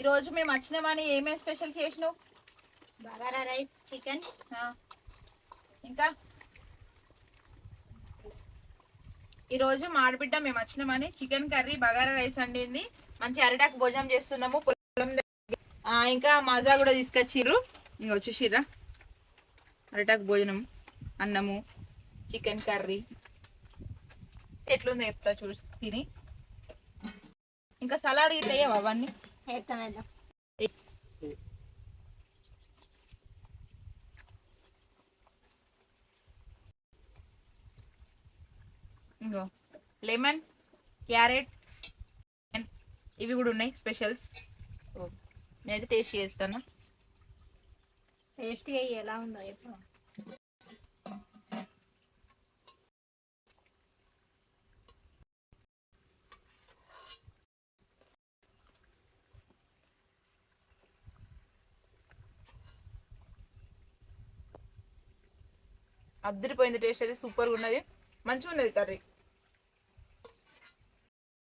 ఈరోజు మేము వచ్చినామని ఏమేమి స్పెషల్ చేసినావు? Bagara rice chicken. ఇంకా? ఈరోజు మాడబిడ్డ మేము వచ్చినామని చికెన్ కర్రీ బగారా రైస్ వండింది. మంచి అరిటాకు భోజనం చేస్తున్నాము. పొలం ఇంకా మజా కూడా తీసుకొచ్చిర్రు. ఇంకా వచ్చేసిర్రా అరిటాకు భోజనం అన్నము చికెన్ కర్రీ. ఎట్లుందో చెప్తా చూసి తిని. ఇంకా సలాడ్ ఇట్లా వేయవా అవన్నీ? వేద్దాం వేద్దాం ఇంకో లెమన్ క్యారెట్ ఇవి కూడా ఉన్నాయి స్పెషల్స్ నేనైతే టేస్ట్ చేస్తాను. టేస్టీ అయ్యి ఎలా ఉందో ఎప్పుడు అద్దరిపోయింది టేస్ట్ అయితే సూపర్గా ఉన్నది. మంచిగా ఉన్నది కర్రీ.